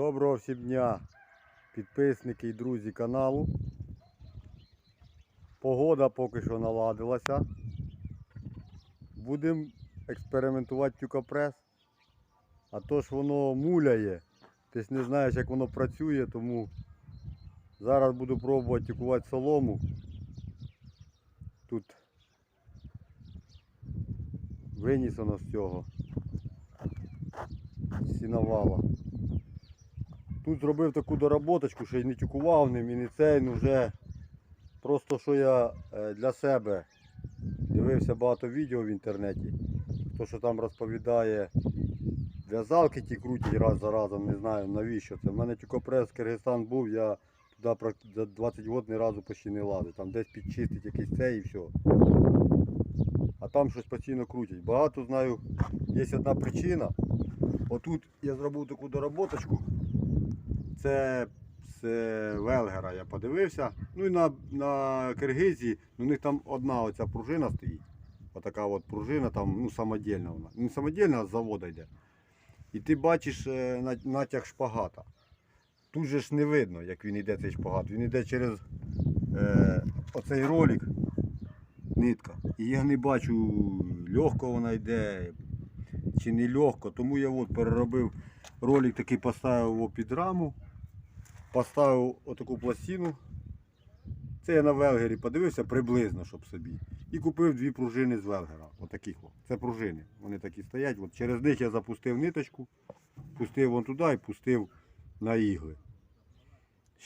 Доброго всім дня, підписники і друзі каналу. Погода поки що наладилася. Будемо експериментувати тюкопрес. А то ж воно муляє. Ти ж не знаєш, як воно працює, тому зараз буду пробувати тюкувати солому. Тут виніс воно з цього сіновала. Тут зробив таку доработочку, що й не тюкував ним і не цей, ну вже просто що я е, для себе дивився багато відео в інтернеті. Хто що там розповідає, в'язалки ті крутять раз за разом, не знаю навіщо це. У мене тюкопрес Киргизстан був, я туди за 20 років ні разу почти не лазив. Там десь підчистить якийсь цей і все. А там щось постійно крутять. Багато знаю, є одна причина. Отут я зробив таку доработочку. Це з е, Велгера я подивився. Ну і на, на Киргизії, ну, у них там одна оця пружина стоїть. Отака от пружина, там, ну, самодільна вона. Не самодільна, а з заводу йде. І ти бачиш е, натяг шпагата. Тут же ж не видно, як він йде цей шпагат. Він йде через е, оцей ролик, нитка. І я не бачу, легко вона йде чи не легко. Тому я от переробив ролик такий поставив його під раму. Поставив отаку пластину. Це я на Велгері подивився приблизно, щоб собі. І купив дві пружини з Велгера. Отаких. от. Це пружини. Вони такі стоять. От через них я запустив ниточку, пустив вон туди і пустив на ігли.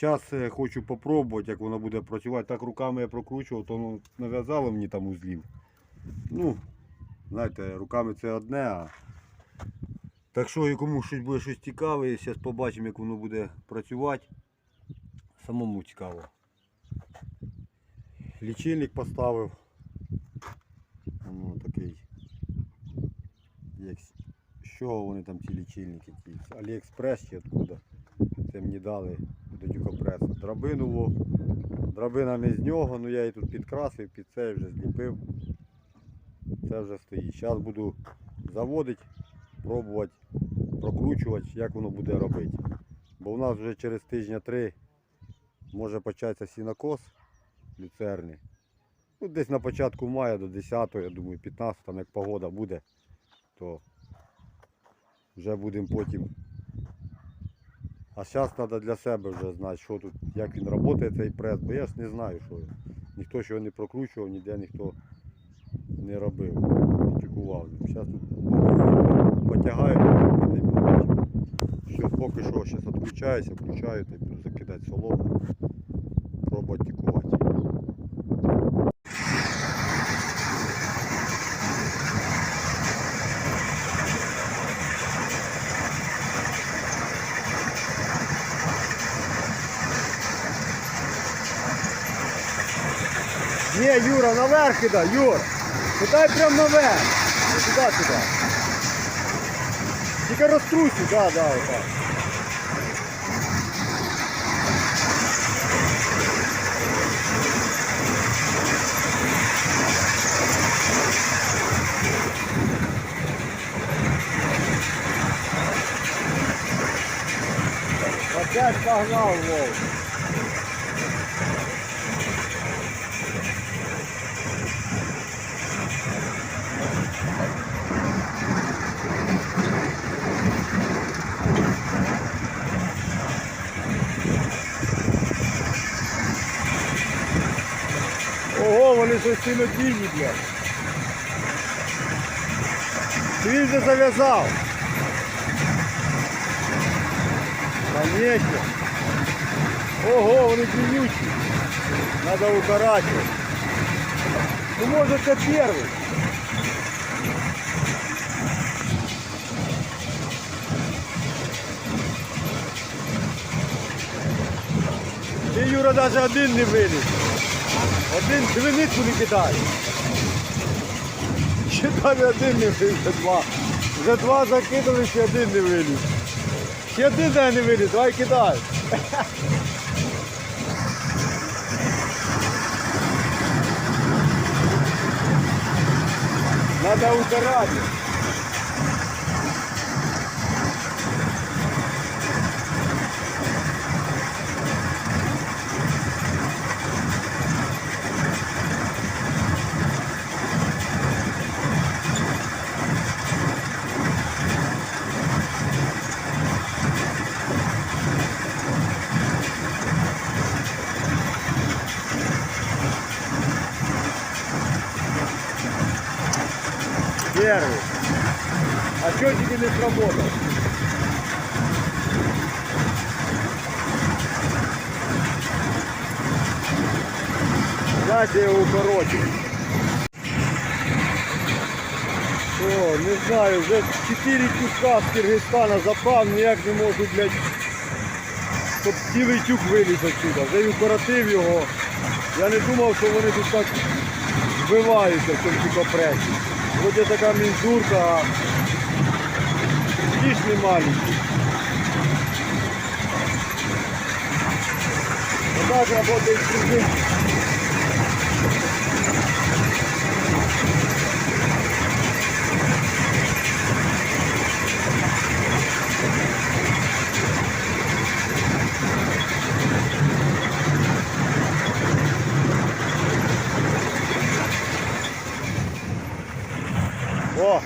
Зараз хочу попробувати, як воно буде працювати. Так руками я прокручував, то воно нав'язало мені там узлів. Ну, знаєте, руками це одне, а так що, і кому щось буде щось цікаве, зараз побачимо, як воно буде працювати. Самому цікаво. Лічильник поставив. Воно такий. З чого вони там ті лічильники? Ті? Аліекспрес чи откуда? Це мені дали до дюкопреса. Драбину. во. Драбина не з нього, ну я її тут підкрасив, під це вже зліпив. Це вже стоїть. Зараз буду заводити, пробувати, прокручувати, як воно буде робити. Бо у нас вже через тижня три може початися сінокос люцерни. Ну, десь на початку мая до 10, я думаю, 15, там як погода буде, то вже будемо потім. А зараз треба для себе вже знати, що тут, як він працює цей прес, бо я ж не знаю, що ніхто його не прокручував, ніде ніхто не робив, не тюкував. Зараз тут потягаю. Що, поки що зараз відключаюся, включаю та буду закидати солому, пробувати тікувати. Ні, Юра, наверх кидай, Юр. Кидай прям наверх. Сюди, сюди. Тільки розтрусі, да, да, отак. Опять погнал, Вов. Щось блядь. Він же зав'язав. Конечно. Ого, вони длиннючі. Надо укорачивать. Ну может это первый. Ти, Юра, навіть один не виліз. Один двиницю не кидає. Ще там один не виліз, два. Вже два закидали, ще один не виліз. Ще один не виліз, давай кидай. Надо укорачивать. Первый. Тебе не сработал? Знаете, его укорочу. О, не знаю, вже 4 тюка з Киргизстана забрав, ніяк не можу, блядь, щоб цілий тюк виліз отсюда. Вже й укоротив його. Я не думав, що вони тут так вбиваються в цьому тюкопресі. Вроді така мінзурка, а ті ж не маленькі. Отак працює пружин. О,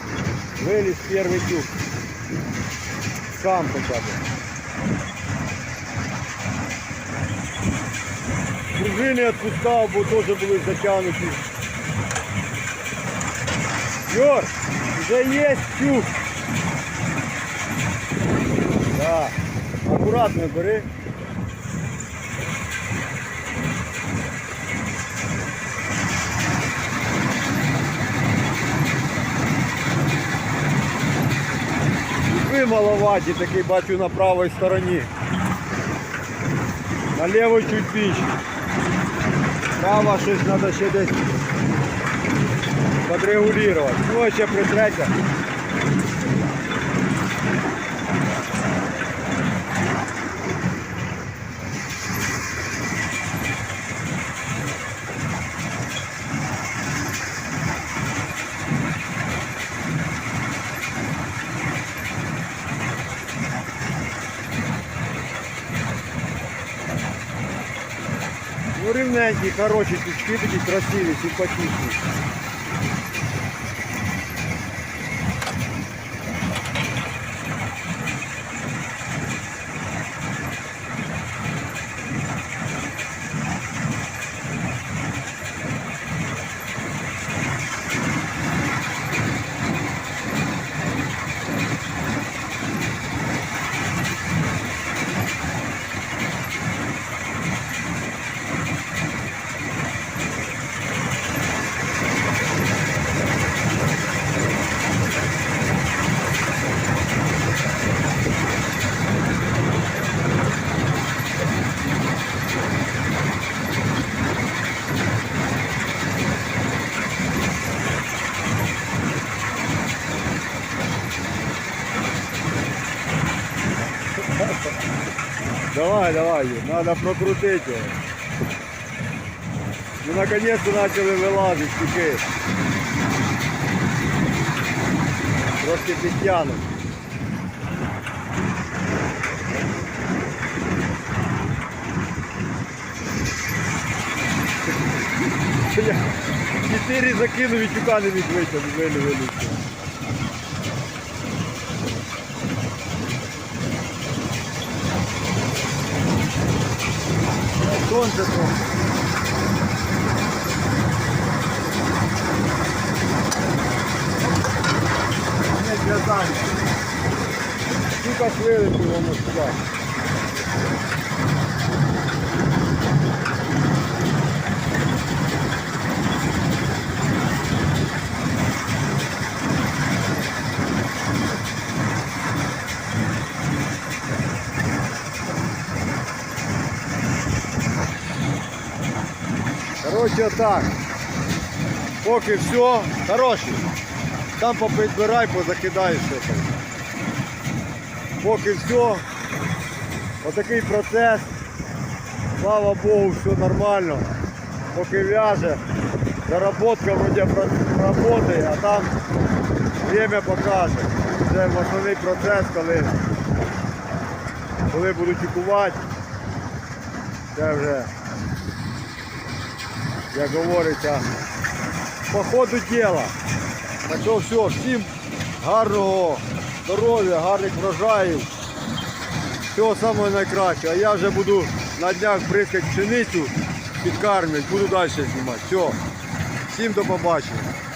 вылез первый тюк. Сам хотя бы. Пружини отпускав, бо теж були затягнуті. Йор, вже є тюк. Да. Акуратно бери. Маловаті, такий бачу на правій стороні. На лівій чуть більше. Права щось треба ще десь подрегулювати. Ну, ще притретя. Рівненькі, хороші тючки такі красиві, симпатичні. Давай, давай, надо прокрутить его. Ну наконец-то начали вилазити тюки. Трошки підтягнуть. Чотири закинув і тюка не міг витягнути, вилі вилізти. Сонце трохи. Не зв'язання. Тюка вилетів воно сюди. Короче, так. Поки все. Хороший. Там попідбирай, позакидай все там. Поки все. Отакий процес. Слава Богу, все нормально. Поки в'яже. Заработка вроде працює, а там время покаже. Це основний процес, коли, коли будуть чекувати. Це вже як говориться, по ходу діла. Так що все, всім гарного здоров'я, гарних врожаїв. Всього самого найкращого. А я вже буду на днях бризкати пшеницю, підкармлювати, буду далі знімати. Все. Всім до побачення.